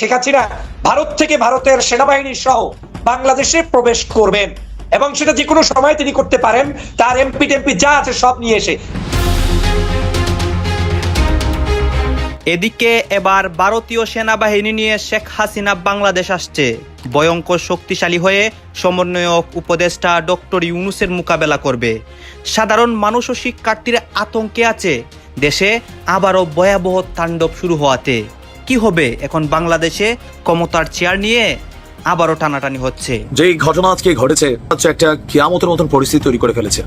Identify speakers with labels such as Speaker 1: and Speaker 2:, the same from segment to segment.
Speaker 1: শেখ হাসিনা ভারত থেকে ভারতের সেনাবাহিনী সহ বাংলাদেশে প্রবেশ করবেন এবং সেটা যে কোনো সময় তিনি করতে পারেন, তার এমপি টেমপি যা আছে সব নিয়ে এসে।
Speaker 2: এদিকে এবার ভারতীয় সেনাবাহিনী নিয়ে শেখ হাসিনা বাংলাদেশ আসছে। ভয়ঙ্কর শক্তিশালী হয়ে সমন্বয়ক উপদেষ্টা ডক্টর ইউনুসের মোকাবেলা করবে। সাধারণ মানুষ ও শিক্ষার্থীরা আতঙ্কে আছে। দেশে আবারও ভয়াবহ তাণ্ডব শুরু হওয়াতে। কি হবে? এখন বাংলাদেশে ক্ষমতার চেয়ার নিয়ে আবারও টানাটানি হচ্ছে।
Speaker 3: যেই ঘটনা আজকে ঘটেছে হচ্ছে একটা কিয়ামতের মতন পরিস্থিতি তৈরি করে ফেলেছে।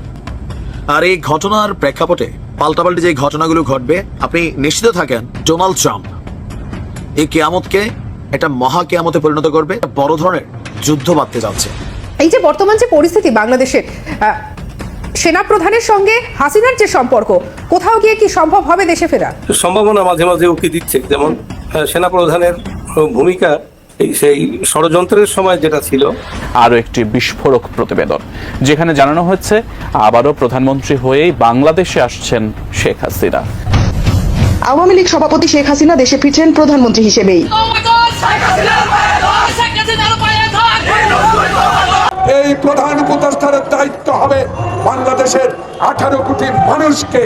Speaker 3: আর এই ঘটনার প্রেক্ষাপটে পাল্টাপাল্টি যে ঘটনাগুলো ঘটবে আপনি নিশ্চিত থাকেন ডোনাল্ড ট্রাম্প এই কিয়ামতকে একটা মহা কিয়ামতে পরিণত করবে বড় ধরনের যুদ্ধ বাঁধতে যাচ্ছে।
Speaker 4: এই যে বর্তমান যে পরিস্থিতি বাংলাদেশের আহ, সেনা প্রধানের সঙ্গে হাসিনার যে সম্পর্ক কোথাও গিয়ে কি সম্ভব হবে দেশে ফেরা
Speaker 5: সম্ভাবনা মাঝে মাঝে উকি দিচ্ছে? যেমন সেনাপ্রধানের ভূমিকা এই সেই ষড়যন্ত্রের সময় যেটা ছিল।
Speaker 6: আরও একটি বিস্ফোরক প্রতিবেদন যেখানে জানানো হচ্ছে আবারও প্রধানমন্ত্রী হয়েই বাংলাদেশে আসছেন শেখ হাসিনা।
Speaker 7: আওয়ামী লীগ সভাপতি শেখ হাসিনা দেশে ফিরছেন প্রধানমন্ত্রী হিসেবেই।
Speaker 8: এই প্রধান উপদেষ্টার দায়িত্ব হবে বাংলাদেশের আঠারো কোটি মানুষকে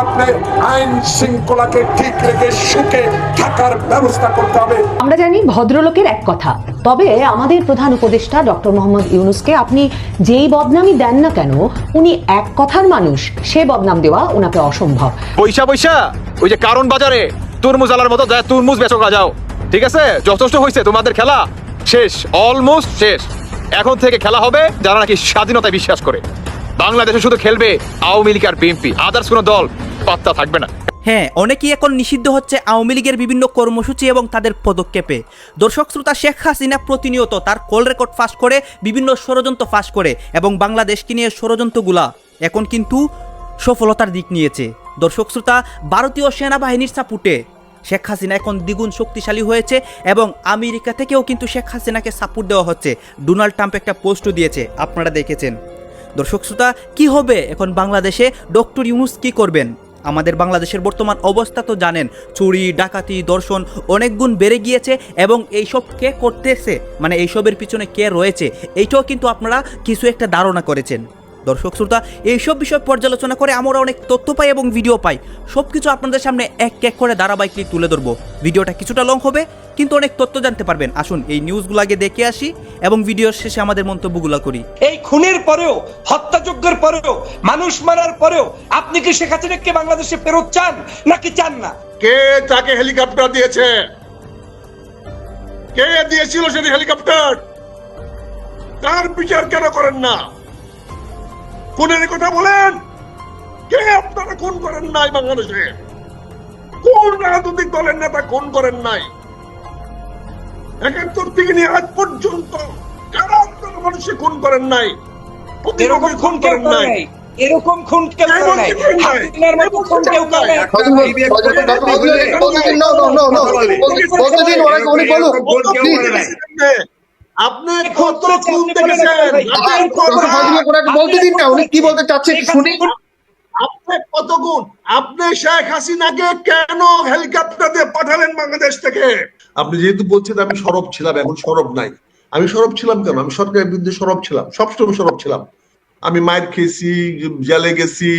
Speaker 8: আপনি আইন শৃঙ্খলাকে ঠিক রেখে সুখে থাকার ব্যবস্থা করতে হবে।
Speaker 9: আমরা জানি ভদ্রলোকের এক কথা তবে আমাদের প্রধান উপদেষ্টা ডক্টর মোহাম্মদ ইউনুসকে আপনি যেই বদনামই দেন না কেন উনি এক কথার মানুষ সে বদনাম দেওয়া ওনাকে অসম্ভব।
Speaker 10: পয়সা পয়সা ওই যে কারণ বাজারে তুরমুজ আলার মতো যায় তুরমুজ বেচকরা যাও। ঠিক আছে? যথেষ্ট হয়েছে তোমাদের খেলা। শেষ অলমোস্ট শেষ। এখন থেকে খেলা হবে যারা নাকি স্বাধীনতায় বিশ্বাস করে। বাংলাদেশে শুধু খেলবে আওয়ামী লীগ আর বিএনপি আদার্স কোনো দল পাত্তা থাকবে না।
Speaker 2: হ্যাঁ অনেকেই এখন নিষিদ্ধ হচ্ছে আওয়ামী লীগের বিভিন্ন কর্মসূচি এবং তাদের পদক্ষেপে। দর্শক শ্রোতা, শেখ হাসিনা প্রতিনিয়ত তার কল রেকর্ড ফাঁস করে, বিভিন্ন ষড়যন্ত্র ফাঁস করে এবং বাংলাদেশকে নিয়ে ষড়যন্ত্রগুলা এখন কিন্তু সফলতার দিক নিয়েছে। দর্শক শ্রোতা, ভারতীয় সেনাবাহিনীর সাপুটে শেখ হাসিনা এখন দ্বিগুণ শক্তিশালী হয়েছে এবং আমেরিকা থেকেও কিন্তু শেখ হাসিনাকে সাপোর্ট দেওয়া হচ্ছে। ডোনাল্ড ট্রাম্প একটা পোস্টও দিয়েছে, আপনারা দেখেছেন। দর্শক শ্রোতা, কি হবে এখন বাংলাদেশে? ডক্টর ইউনুস কী করবেন? আমাদের বাংলাদেশের বর্তমান অবস্থা তো জানেন, চুরি, ডাকাতি, দর্শন অনেক গুণ বেড়ে গিয়েছে এবং এইসব কে করতেছে? মানে এইসবের পিছনে কে রয়েছে? এইটাও কিন্তু আপনারা কিছু একটা ধারণা করেছেন। দর্শক শ্রোতা এইসব বিষয় পর্যালোচনা করে আমরা অনেক তথ্য পাই এবং ভিডিও পাই। সব কিছু আপনাদের সামনে এক এক করে ধারাবাহিকলি তুলে ধরবো। ভিডিওটা কিছুটা লং হবে কিন্তু অনেক তথ্য জানতে পারবেন। আসুন এই নিউজগুলো আগে দেখে আসি এবং ভিডিওর শেষে আমাদের মন্তব্যগুলো করি।
Speaker 1: এই খুনের পরেও হত্যাযজ্ঞের পরেও মানুষ মারার পরেও আপনি কি শেখ হাসিনাকে বাংলাদেশে ফেরত চান নাকি চান না?
Speaker 8: কে তাকে হেলিকপ্টার দিয়েছে? কে দিয়েছিল সেটি হেলিকপ্টার? তার বিচার কেন করেন না? খুনের কথা বলেন কে আপনারা খুন করেন নাই বাংলাদেশে কোন রাজনৈতিক দলের নেতা খুন করেন নাই একাত্তর থেকে নিয়ে আজ পর্যন্ত কারা আপনারা মানুষে খুন করেন নাই
Speaker 1: এরকম খুন কেউ করে নাই এরকম খুন কেউ করে নাই মতো খুন কেউ করে নাই
Speaker 8: আপনি কত
Speaker 7: বলতে দিন না উনি কি বলতে চাচ্ছেন শুনি।
Speaker 8: আপনি কত গুণ আপনি শেখ হাসিনাকে কেন হেলিকপ্টার পাঠালেন বাংলাদেশ থেকে? আপনি যেহেতু বলছেন আমি সরব ছিলাম এখন সরব নাই। আমি সরব ছিলাম কেন? আমি সরকারের বিরুদ্ধে সরব ছিলাম সবসময় সরব ছিলাম। আমি মায়ের খেয়েছি জেলে গেছি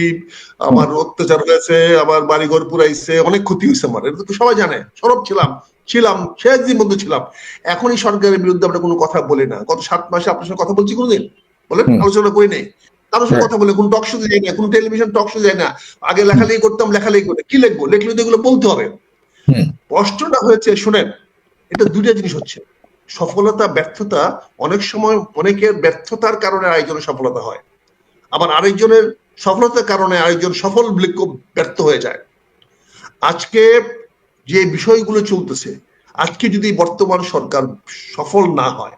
Speaker 8: আমার অত্যাচার হয়েছে আমার বাড়িঘর পুরাইছে অনেক ক্ষতি হয়েছে আমার এটা তো সবাই জানে সরব ছিলাম। ছিলাম শেষ দিন মধ্যে ছিলাম। এখন এই সরকারের বিরুদ্ধে আমরা কোনো কথা বলি না। গত সাত মাসে আপনার সঙ্গে কথা বলছি কোনোদিন? বলেন আলোচনা করি নেই। কারোর সঙ্গে কথা বলে কোন টক শো যায় না কোন টেলিভিশন টক শো যায় না। আগে লেখালেখি করতাম লেখালেখি করে কি লিখব? লেখলে তো এগুলো বলতে হবে। কষ্টটা হয়েছে শুনেন এটা দুইটা জিনিস হচ্ছে। সফলতা ব্যর্থতা অনেক সময় অনেকের ব্যর্থতার কারণে আরেকজনের সফলতা হয়। আবার আরেকজনের সফলতার কারণে আরেকজন সফল ব্যর্থ হয়ে যায়। আজকে যে বিষয়গুলো চলতেছে আজকে যদি বর্তমান সরকার সফল না হয়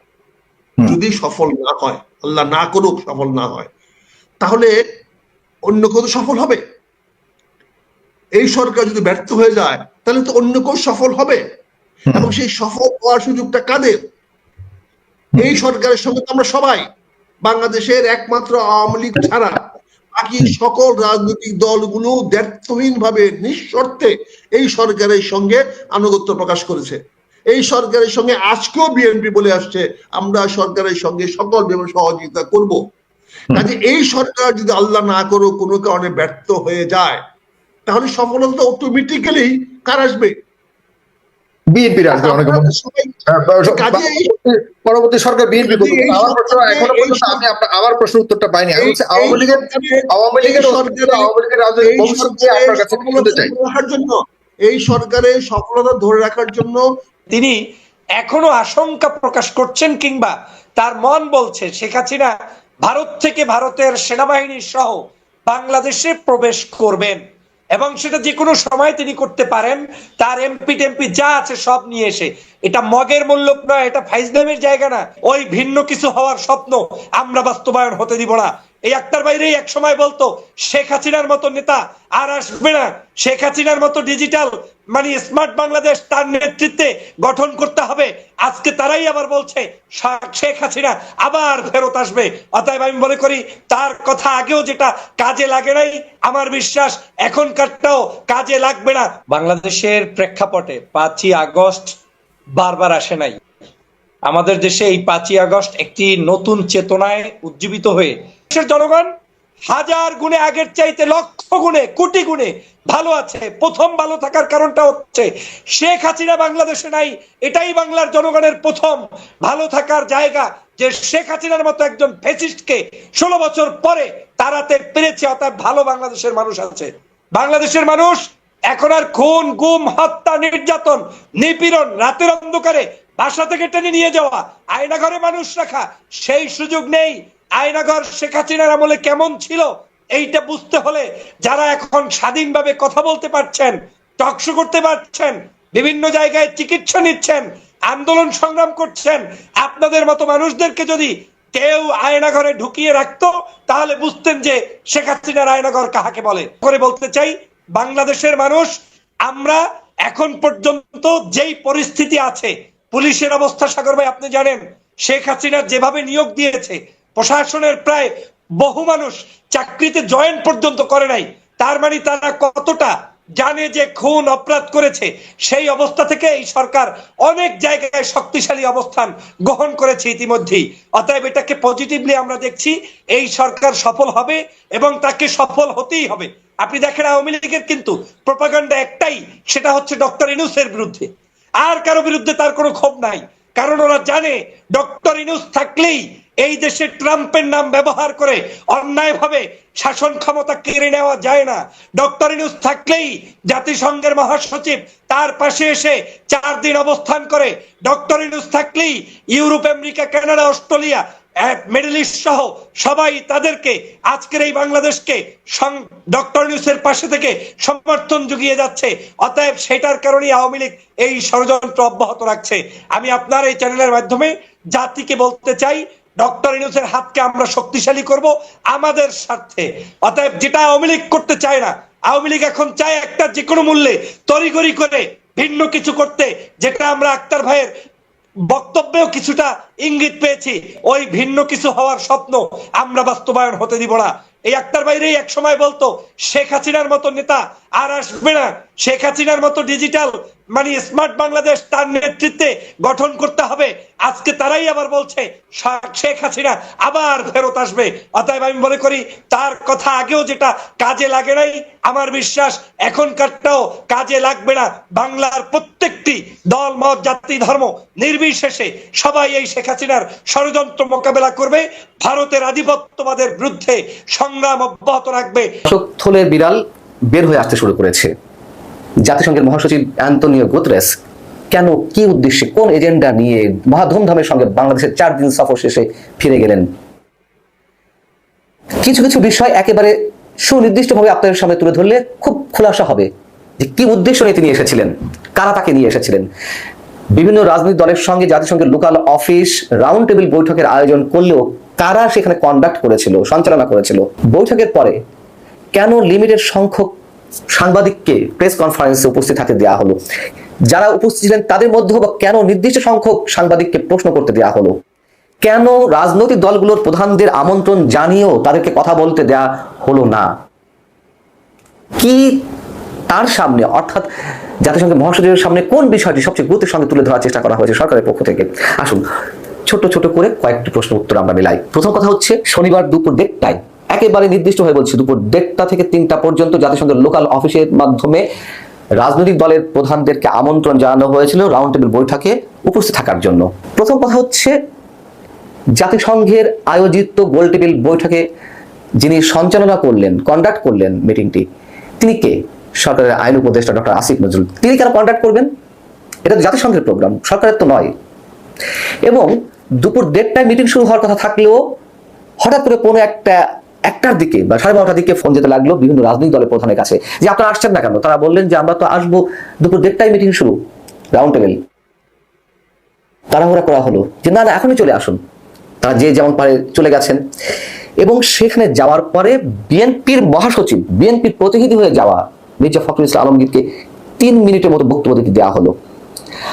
Speaker 8: যদি সফল না হয় আল্লাহ না করুক সফল না হয় তাহলে অন্য কেউ সফল হবে। এই সরকার যদি ব্যর্থ হয়ে যায় তাহলে তো অন্য কেউ সফল হবে। এবং সেই সফল হওয়ার সুযোগটা কাদের? এই সরকারের সঙ্গে তো আমরা সবাই বাংলাদেশের একমাত্র আওয়ামী লীগ ছাড়া বাকি সকল রাজনৈতিক দলগুলো দ্ব্যর্থহীন ভাবে নিঃশর্তে এই সরকারের সঙ্গে আনুগত্য প্রকাশ করেছে। এই সরকারের সঙ্গে আজকেও বিএনপি বলে আসছে আমরা সরকারের সঙ্গে সকল সহযোগিতা করব। কাজে এই সরকার যদি আল্লাহ না করো কোনো কারণে ব্যর্থ হয়ে যায় তাহলে সফলতা অটোমেটিক্যালি কার আসবে?
Speaker 10: বিএনপির আসবে অনেক
Speaker 8: এই-
Speaker 10: পরবর্তী সরকার বিএনপি আমার প্রশ্ন
Speaker 8: সরকারে- এখনও
Speaker 10: পর্যন্ত আমি আমার প্রশ্ন উত্তরটা পাইনি। আমি হচ্ছে আওয়ামী লীগের আওয়ামী লীগের
Speaker 8: এই
Speaker 10: অস্তিত্ব,
Speaker 8: সরকারে-
Speaker 10: আওয়ামী লীগের রাজনৈতিক ভবিষ্যৎ
Speaker 8: সরকারের
Speaker 10: আপনার কাছে শুনতে
Speaker 8: সফলতা
Speaker 10: চাই।
Speaker 8: ধরে রাখার জন্য এই সরকারের সফলতা ধরে রাখার জন্য
Speaker 1: তিনি এখনও আশঙ্কা প্রকাশ করছেন কিংবা তার মন বলছে শেখ হাসিনা ভারত থেকে ভারতের সেনাবাহিনী সহ বাংলাদেশে প্রবেশ করবেন। এবং সেটা যে কোনো সময় তিনি করতে পারেন। তার এমপি টেম্পি যা আছে সব নিয়ে এসে। এটা মগের মূল্য নয়, এটা ফাইজলামের জায়গা না। ওই ভিন্ন কিছু হওয়ার স্বপ্ন আমরা বাস্তবায়ন হতে দিব না। এই আক্তার বাইরে এক সময় বলতো, শেখ হাসিনার মতো নেতা আর আসবে না। শেখ হাসিনার মতো ডিজিটাল মানে স্মার্ট বাংলাদেশ তার নেতৃত্বে গঠন করতে হবে। আজকে তারাই আবার বলছে শেখ হাসিনা আবার ফেরত আসবে। অতএব আমি মনে করি, তার কথা আগেও যেটা কাজে লাগে নাই, আমার বিশ্বাস এখনকারটাও কাজে লাগবে না। বাংলাদেশের প্রেক্ষাপটে পাঁচই আগস্ট বারবার আসে নাই। আমাদের দেশে এই পাঁচই আগস্ট একটি নতুন চেতনায় উজ্জীবিত হয়ে দেশের জনগণ হাজার গুণে আগের চাইতে লক্ষ গুণে, কোটি গুণে ভালো আছে। প্রথম ভালো থাকার কারণটা হচ্ছে শেখ হাসিনা বাংলাদেশে নাই, এটাই বাংলার জনগণের প্রথম ভালো থাকার জায়গা যে শেখ হাসিনার মতো একজন ফেসিস্টকে ষোলো বছর পরে তাড়াতে পেরেছে, অর্থাৎ ভালো বাংলাদেশের মানুষ আছে। বাংলাদেশের মানুষ এখন আর খুন, গুম, হত্যা, নির্যাতন, নিপীড়ন, রাতের অন্ধকারে বাসা থেকে টেনে নিয়ে যাওয়া, আয়নাঘরে মানুষ রাখা, সেই সুযোগ নেই। আয়নাঘর শেখ হাসিনার আমলে কেমন ছিল, এইটা বুঝতে হলে যারা এখন স্বাধীনভাবে কথা বলতে পারছেন, টকশো করতে পারছেন, বিভিন্ন জায়গায় চিকিৎসা নিচ্ছেন, আন্দোলন সংগ্রাম করছেন, আপনাদের মতো মানুষদেরকে যদি কেউ আয়নাঘরে ঢুকিয়ে রাখতো, তাহলে বুঝতেন যে শেখ হাসিনার আয়নাঘর কাহাকে বলে। করে বলতে চাই, বাংলাদেশের মানুষ, আমরা এখন পর্যন্ত যেই পরিস্থিতি আছে, পুলিশের অবস্থা সাগর ভাই, আপনি জানেন, শেখ হাসিনা যেভাবে নিয়োগ দিয়েছে প্রশাসনের প্রায় বহু মানুষ চাকরিতে জয়েন পর্যন্ত করে নাই। তার মানে তারা কতটা জানে যে খুন অপরাধ করেছে, সেই অবস্থা থেকে এই সরকার অনেক জায়গায় শক্তিশালী অবস্থান গ্রহণ করেছে ইতিমধ্যেই। অতএব এটাকে পজিটিভলি আমরা দেখছি, এই সরকার সফল হবে এবং তাকে সফল হতেই হবে। আপনি দেখেন আওয়ামী লীগের কিন্তু প্রপাগান্ডা একটাই, সেটা হচ্ছে ডক্টর ইনুসের বিরুদ্ধে। আর কারও বিরুদ্ধে তার কোনো ক্ষোভ নাই। কারণ ওরা জানে, ডক্টর ইনুস থাকলেই এই দেশে ট্রাম্পের নাম ব্যবহার করে অন্যায়ভাবে শাসন ক্ষমতা কেড়ে নেওয়া যায় না। ডক্টর ইনুস থাকলেই জাতিসংঘের মহাসচিব তার পাশে এসে চার দিন অবস্থান করে। ডক্টর ইনুস থাকলেই Europe, America, Canada, Australia Middle East সহ সবাই তাদেরকে আজকের এই বাংলাদেশকে ডক্টর নিউজের পাশে থেকে সমর্থন জুগিয়ে যাচ্ছে। অতএব সেটার কারণেই আওয়ামী লীগ এই ষড়যন্ত্র অব্যাহত রাখছে। আমি আপনার এই চ্যানেলের মাধ্যমে জাতিকে বলতে চাই ডক্টর ইনুসের হাতকে আমরা শক্তিশালী করব আমাদের স্বার্থে। অতএব যেটা আওয়ামী লীগ করতে চায় না, আওয়ামী লীগ এখন চায় একটা যে কোনো মূল্যে তড়িঘড়ি করে ভিন্ন কিছু করতে, যেটা আমরা আক্তার ভাইয়ের বক্তব্যেও কিছুটা ইঙ্গিত পেয়েছি। ওই ভিন্ন কিছু হওয়ার স্বপ্ন আমরা বাস্তবায়ন হতে দিব না। এই আক্তার বাইরেই এক সময় বলতো, শেখ হাসিনার মতো নেতা আর আসবে না। শেখ হাসিনার মতো ডিজিটাল মানে স্মার্ট বাংলাদেশ তার নেতৃত্বে গঠন করতে হবে। আজকে তারাই আবার বলছে শেখ হাসিনা আবার ফেরত আসবে। অতএব আমি মনে করি, তার কথা আগেও যেটা কাজে লাগে নাই, আমার বিশ্বাস এখনকারটাও কাজে লাগবে না। বাংলার প্রত্যেকটি দল, মত, জাতি, ধর্ম নির্বিশেষে সবাই এই শেখ হাসিনার ষড়যন্ত্র মোকাবেলা করবে। ভারতের আধিপত্যবাদের বিরুদ্ধে সংগ্রাম অব্যাহত রাখবে।
Speaker 11: থলের বিড়াল বের হয়ে আসতে শুরু করেছে। জাতিসংঘের মহাসচিব অ্যান্তনিও গুতরেস কেন, কি উদ্দেশ্যে, কোন এজেন্ডা নিয়ে মহা ধুমধামের সঙ্গে বাংলাদেশের চার দিন সফর শেষে ফিরে গেলেন? কিছু কিছু বিষয় একেবারে সুনির্দিষ্টভাবে আপনাদের সামনে তুলে ধরলে খুব খোলাসা হবে যে কি উদ্দেশ্য নিয়ে তিনি এসেছিলেন, কারা তাকে নিয়ে এসেছিলেন। বিভিন্ন রাজনৈতিক দলের সঙ্গে জাতিসংঘের লোকাল অফিস, রাউন্ড টেবিল বৈঠকের আয়োজন করলেও কারা সেখানে কন্ডাক্ট করেছিল, সঞ্চালনা করেছিল? বৈঠকের পরে কেন লিমিটেড সংখ্যক সাংবাদিককে প্রেস কনফারেন্সে উপস্থিত থাকতে দেওয়া হলো? যারা উপস্থিত ছিলেন তাদের মধ্যে বা কেন নির্দিষ্ট সংখ্যক সাংবাদিককে প্রশ্ন করতে দেওয়া হলো? কেন রাজনৈতিক দলগুলোর প্রধানদের আমন্ত্রণ জানিয়েও তাদেরকে কথা বলতে দেয়া হলো না? কি তার সামনে, অর্থাৎ জাতিসংঘের মহাসচিবের সামনে কোন বিষয়টি সবচেয়ে গুরুত্বের সঙ্গে তুলে ধরার চেষ্টা করা হয়েছে সরকারের পক্ষ থেকে? আসুন ছোট ছোট করে কয়েকটি প্রশ্ন উত্তর আমরা মিলাই। প্রথম কথা হচ্ছে, শনিবার দুপুর দেড়টায়। একেবারে নির্দিষ্ট হয়ে বলছি, দুপুর দেড়টা থেকে তিনটা পর্যন্ত জাতিসংঘের লোকাল অফিসের মাধ্যমে রাজনৈতিক দলের প্রধানদেরকে আমন্ত্রণ জানানো হয়েছিল রাউন্ড টেবিল বৈঠকে উপস্থিত থাকার জন্য। প্রথম কথা হচ্ছে, জাতিসংঘের আয়োজিত গোল টেবিল বৈঠকে যিনি সঞ্চালনা করলেন কন্ডাক্ট করলেন মিটিংটি তিনি কে? সরকারের আইন উপদেষ্টা ডক্টর আসিফ নজরুল। তিনি কেন কন্ডাক্ট করবেন? এটা তো জাতিসংঘের প্রোগ্রাম সরকারের তো নয়। এবং দুপুর দেড়টায় মিটিং শুরু হওয়ার কথা থাকলেও হঠাৎ করে কোনো একটা, একটার দিকে বা সাড়ে বারোটার দিকে ফোন যেতে লাগল বিভিন্ন রাজনৈতিক দলের প্রধানের কাছে যে আপনারা আসছেন না কেন? তারা বললেন যে আমরা তো আসব দুপুর দেড়টায় মিটিং শুরু রাউন্ড টেবিল তাড়াহুড়া করা হলো যে না না, এখনই চলে আসুন। তারা যে যেমন পারে চলে গেছেন। এবং সেখানে যাওয়ার পরে বিএনপির মহাসচিব, বিএনপির প্রতিনিধি হয়ে যাওয়া মির্জা ফখরুল ইসলাম আলমগীরকে তিন মিনিটের মতো বক্তব্য দেওয়া হলো।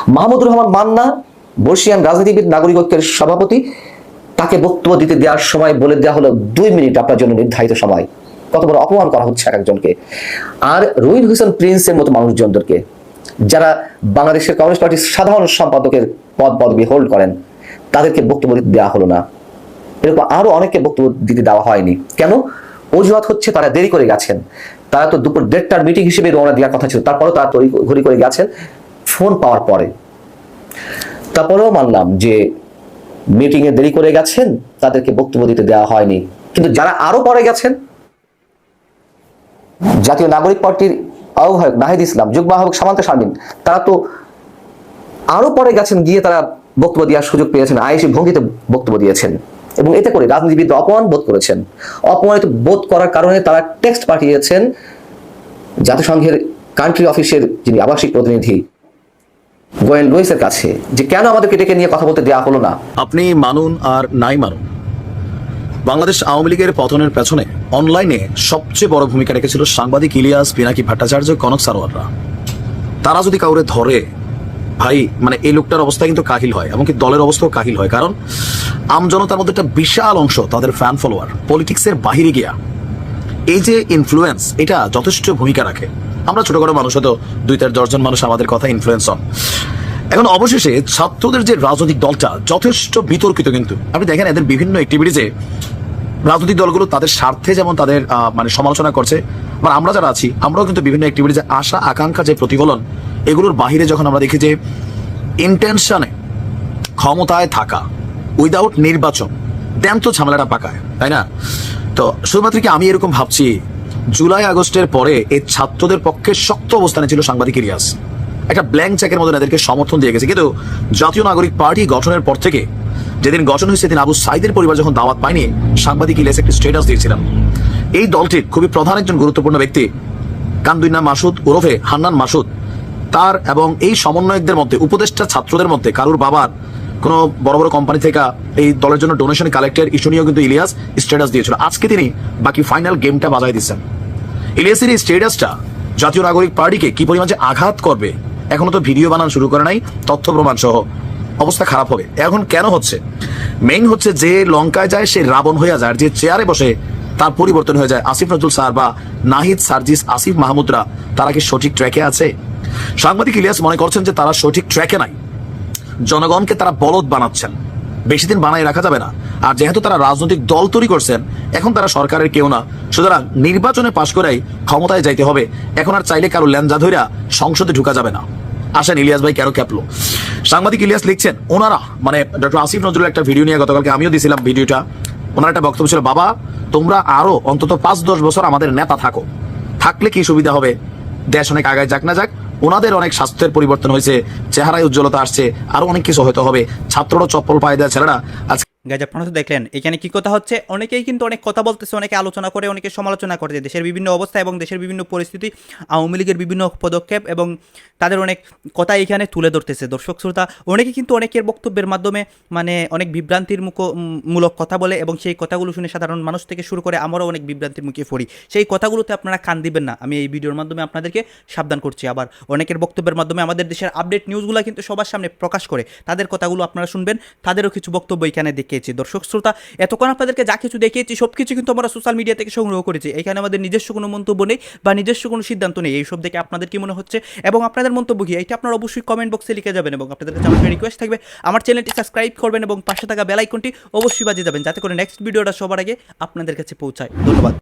Speaker 11: মাহমুদুর রহমান মান্না বর্ষিয়ান রাজনীতিবিদ নাগরিক ঐক্যের সভাপতি, তাকে বক্তব্য দিতে দেওয়ার সময় বলে দেওয়া হলো, দুই মিনিট আপনার জন্য নির্ধারিত সময়। কত বড় অপমান করা হচ্ছে এক একজনকে। আর রুইন হোসেন প্রিন্সের মতো মানুষজনদেরকে, যারা বাংলাদেশের কমিউনিস্ট পার্টির সাধারণ সম্পাদকের পদ পদবি হোল্ড করেন, তাদেরকে বক্তব্য দিতে দেওয়া হলো না। এরকম আরও অনেককে বক্তব্য দিতে দেওয়া হয়নি। কেন? অজুহাত হচ্ছে তারা দেরি করে গেছেন। তারা তো দুপুর দেড়টার মিটিং হিসেবে রওনা দেওয়ার কথা ছিল, তারপরেও তারা ঘড়ি করে গেছেন, ফোন পাওয়ার পরে। তারপরেও মানলাম যে মিটিং এ দেরি করে গেছেন, তাদেরকে বক্তব্য দিতে দেওয়া হয়নি। কিন্তু যারা আরও পরে গেছেন, জাতীয় নাগরিক পার্টির আহ্বায়ক নাহিদ ইসলাম, যুগ্ম আহ্বায়ক সামান্ত শারমিন, তারা তো আরও পরে গেছেন গিয়ে তারা বক্তব্য দেওয়ার সুযোগ পেয়েছেন আয়েসি ভঙ্গিতে বক্তব্য দিয়েছেন এবং এতে করে রাজনীতিবিদ অপমান বোধ করেছেন। অপমানিত বোধ করার কারণে তারা টেক্সট পাঠিয়েছেন জাতিসংঘের কান্ট্রি অফিসের যিনি আবাসিক প্রতিনিধি গোয়েন লুইসের কাছে যে কেন আমাদেরকে ডেকে নিয়ে কথা বলতে দেওয়া হলো না?
Speaker 3: আপনি মানুন আর নাই মানুন। বাংলাদেশ আওয়ামী লীগের পতনের পেছনে অনলাইনে সবচেয়ে বড় ভূমিকা রেখেছিল সাংবাদিক ইলিয়াস পিনাকি ভট্টাচার্য, কনক সারোয়াররা। তারা যদি কাউরে ধরে, ভাই মানে এই লোকটার অবস্থা কিন্তু কাহিল হয় এমনকি দলের অবস্থাও কাহিল হয়। কারণ আমজনতার মধ্যে একটা বিশাল অংশ তাদের ফ্যান ফলোয়ার পলিটিক্সের বাহিরে গিয়া। এই যে ইনফ্লুয়েন্স এটা যথেষ্ট ভূমিকা রাখে। আমরা ছোটখাটো মানুষ, হয়তো দুই চার দশজন মানুষ আমাদের কথা ইনফ্লুয়েন্স হন এখন অবশেষে ছাত্রদের যে রাজনৈতিক দলটা যথেষ্ট বিতর্কিত কিন্তু। আপনি দেখেন এদের বিভিন্ন অ্যাক্টিভিটিজে রাজনৈতিক দলগুলো তাদের স্বার্থে যেমন তাদের মানে সমালোচনা করছে, বা আমরা যারা আছি, আমরাও কিন্তু বিভিন্ন অ্যাক্টিভিটিজে আশা, আকাঙ্ক্ষা, যে প্রতিফলন, এগুলোর বাহিরে যখন আমরা দেখি যে ইন্টেনশনে ক্ষমতায় থাকা উইদাউট নির্বাচন দেন তো ঝামেলাটা পাকায়, তাই না? তো শুধুমাত্র কি আমি এরকম ভাবছি জুলাই আগস্টের পরে এই ছাত্রদের পক্ষে শক্ত অবস্থানে ছিল সাংবাদিক ইলিয়াস। একটা ব্ল্যাঙ্ক চেকের মধ্যে এদেরকে সমর্থন দিয়ে গেছে। কিন্তু জাতীয় নাগরিক পার্টি গঠনের পর থেকে যেদিন গঠন হয়েছে, সেদিন আবু সাইদের পরিবার যখন দাওয়াত পায়নি, সাংবাদিক ইলিয়াস একটি স্টেটাস দিয়েছিলাম এই দলটির খুবই প্রধান একজন গুরুত্বপূর্ণ ব্যক্তি কান্দুইনা মাসুদ ওরফে হান্নান মাসুদ। তার এবং এই সমন্বয়কদের মধ্যে, উপদেষ্টা ছাত্রদের মধ্যে, কারুর বাবার কোনো বড় বড় কোম্পানি থেকে এই দলের জন্য ডোনেশন কালেক্টের ইস্যু নিয়েও কিন্তু ইলিয়াস স্ট্যাটাস দিয়েছিল। আজকে তিনি বাকি ফাইনাল গেমটা বাজায় দিচ্ছেন। ইলিয়াসের এই স্ট্যাটাসটা জাতীয় নাগরিক পার্টিকে কি পরিমাণ আঘাত করবে, এখনও তো ভিডিও বানানো শুরু করে নাই, তথ্য প্রমাণ সহ অবস্থা খারাপ হবে। এখন কেন হচ্ছে? মেইন হচ্ছে যে লঙ্কায় যায়, সে রাবণ হয়ে যায় যে চেয়ারে বসে তার পরিবর্তন হয়ে যায়। আসিফ নজরুল স্যার বা নাহিদ সার্জিস, আসিফ মাহমুদরা তারা কি সঠিক ট্র্যাকে আছে? সাংবাদিক ইলিয়াস মনে করছেন যে তারা সঠিক ট্র্যাকে নাই। জনগণকে তারা বলদ বানাচ্ছেন। বেশি দিন বানাই রাখা যাবে না। আর যেহেতু তারা রাজনৈতিক দল তৈরি করছেন, এখন তারা সরকারের কেউ না। সুতরাং নির্বাচনে পাশ করাই ক্ষমতায় যাইতে হবে। এখন আর চাইলে কারও ল্যাঞ্জা ধইরা সংসদে ঢুকা যাবে না। আসেন ইলিয়াস ভাই কেন ক্যাপলো। সাংবাদিক ইলিয়াস লিখছেন, ওনারা মানে ডক্টর আসিফ নজরুল একটা ভিডিও নিয়ে গতকালকে আমিও দিছিলাম ভিডিওটা। ওনার একটা বক্তব্য ছিল, বাবা, তোমরা আরও অন্তত পাঁচ দশ বছর আমাদের নেতা থাকো। থাকলে কি সুবিধা হবে? দেশ অনেক আগায় যাক না যাক। ওনাদের অনেক স্বাস্থ্যের পরিবর্তন হয়েছে, চেহারায় উজ্জ্বলতা আসছে, আরও অনেক কিছু হয়তো হবে। ছাত্ররা চপ্পল পায়ে দেওয়া ছেলেরা আজকে
Speaker 2: গাইজ, আপনারা তো দেখলেন, এখানে কি কথা হচ্ছে? অনেকেই কিন্তু অনেক কথা বলতেছে, অনেকে আলোচনা করে, অনেকে সমালোচনা করে দেশের বিভিন্ন অবস্থা এবং দেশের বিভিন্ন পরিস্থিতি, আওয়ামী লীগের বিভিন্ন পদক্ষেপ এবং তাদের অনেক কথা এখানে তুলে ধরতেছে। দর্শক, শ্রোতা, অনেকে কিন্তু অনেকের বক্তব্যের মাধ্যমে মানে অনেক বিভ্রান্তির মুখ, মূলক কথা বলে এবং সেই কথাগুলো শুনে সাধারণ মানুষ থেকে শুরু করে আমরাও অনেক বিভ্রান্তির মুখে পড়ি। সেই কথাগুলোতে আপনারা কান দিবেন না। আমি এই ভিডিওর মাধ্যমে আপনাদেরকে সাবধান করছি। আবার অনেকের বক্তব্যের মাধ্যমে আমাদের দেশের আপডেট নিউজগুলো কিন্তু সবার সামনে প্রকাশ করে, তাদের কথাগুলো আপনারা শুনবেন, তাদেরও কিছু বক্তব্য এখানে দেখে দেখিয়েছি। দর্শক, শ্রোতা, এতক্ষণ আপনাদেরকে যা কিছু দেখিয়েছি সব কিছু কিন্তু আমরা সোশ্যাল মিডিয়া থেকে সংগ্রহ করেছি। এখানে আমাদের নিজস্ব কোনো মন্তব্য নেই বা নিজস্ব কোনো সিদ্ধান্ত নেই। এইসব দেখে আপনাদের কি মনে হচ্ছে? এবং আপনাদের মন্তব্য কি? এটা আপনারা অবশ্যই কমেন্ট বক্সে লিখে যাবেন এবং আপনাদের কাছে আমার রিকোয়েস্ট থাকবে, আমার চ্যানেলটি সাবস্ক্রাইব করবেন এবং পাশে থাকা বেল আইকনটি অবশ্যই বাজিয়ে যাবেন, যাতে করে নেক্সট ভিডিওটা সবার আগে আপনাদের কাছে পৌঁছায়। ধন্যবাদ।